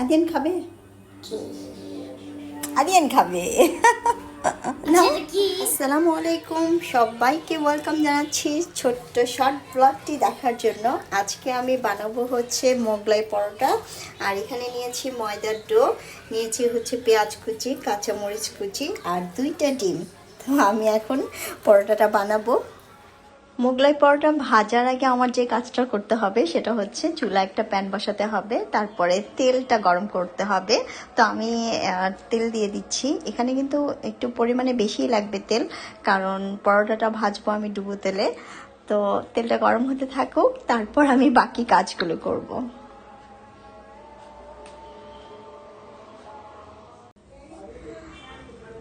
আদিয়ান খাবে? আদিয়ান খাবে। না। আসসালামু আলাইকুম। সবাইকে ওয়েলকাম জানাচ্ছি ছোট্ট শর্ট ব্লগটি দেখার জন্য। আজকে আমি বানাবো হচ্ছে মোগলাই পরোটা। আর এখানে নিয়েছি ময়দার ডো। নিয়েছি হচ্ছে পেঁয়াজ কুচি কাঁচামরিচ কুচি আর দুইটা ডিম। তো আমি এখন পরোটাটা বানাবো। মোগলাই পরোটা ভাজার আগে আমার যে কাজটা করতে হবে সেটা হচ্ছে চুলা একটা প্যান বসাতে হবে, তারপরে তেলটা গরম করতে হবে। তো আমি তেল দিয়ে দিচ্ছি। এখানে কিন্তু একটু পরিমাণে বেশি লাগবে তেল, কারণ পরোটাটা ভাজবো আমি ডুবো তেলে। তো তেলটা গরম হতে থাকুক, তারপর আমি বাকি কাজগুলো করব।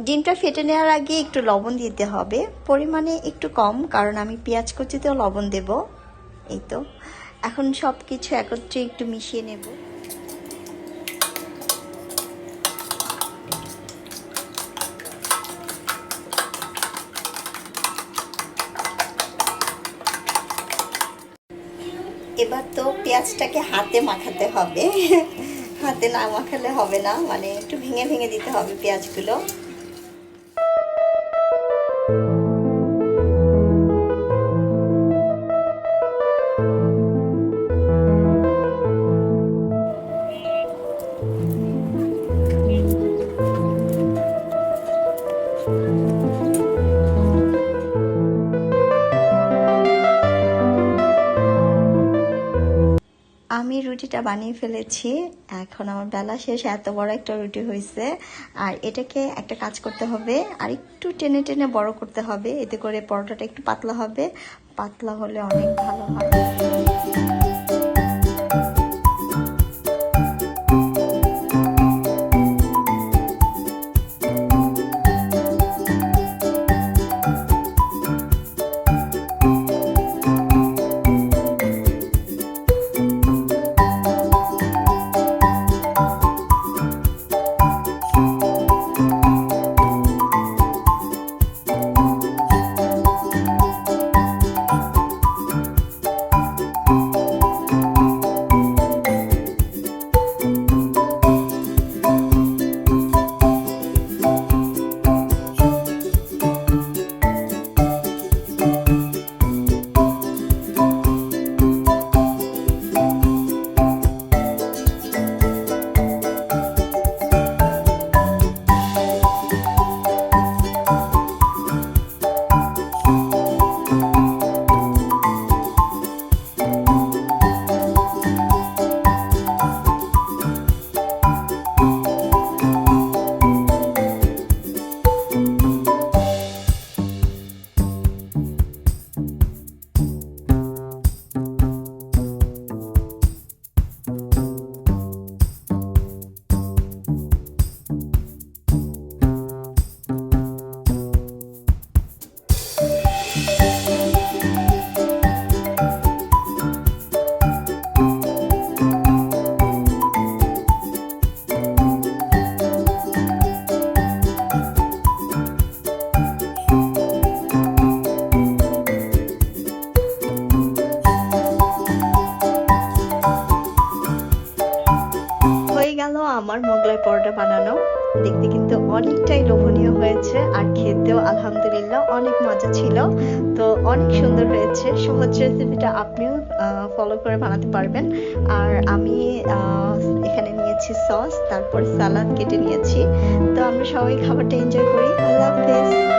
ডিমটা ফেটে নেওয়ার আগে একটু লবণ দিতে হবে। পরিমাণে একটু কম, কারণ আমি পেঁয়াজ কুচিতেও লবণ দেব। এই তো। এখন সব কিছু একত্রে একটু মিশিয়ে নেব। এবার তো পেঁয়াজটাকে হাতে মাখাতে হবে। হাতে না মাখালে হবে না মানে একটু ভেঙে ভেঙে দিতে হবে পেঁয়াজগুলো। আমি রুটিটা বানিয়ে ফেলেছি। এখন আমার বেলা শেষ, এত বড় একটা রুটি হয়েছে আর এটাকে একটা কাজ করতে হবে, আর একটু টেনে টেনে বড় করতে হবে। এতে করে পরোটাটা একটু পাতলা হবে। পাতলা হলে অনেক ভালো হয়। মোগলাই পরোটা বানানো। দেখতে কিন্তু অনেকটাই লোভনীয় হয়েছে আর খেতেও আলহামদুলিল্লাহ অনেক মজা ছিল। তো অনেক সুন্দর হয়েছে। সহজ রেসিপিটা আপনিও ফলো করে বানাতে পারবেন। আর আমি এখানে নিয়েছি সস, তারপর সালাদ কেটে নিয়েছি। তো আমরা সবাই খাবারটা এনজয় করি। আল্লাহ হাফেজ।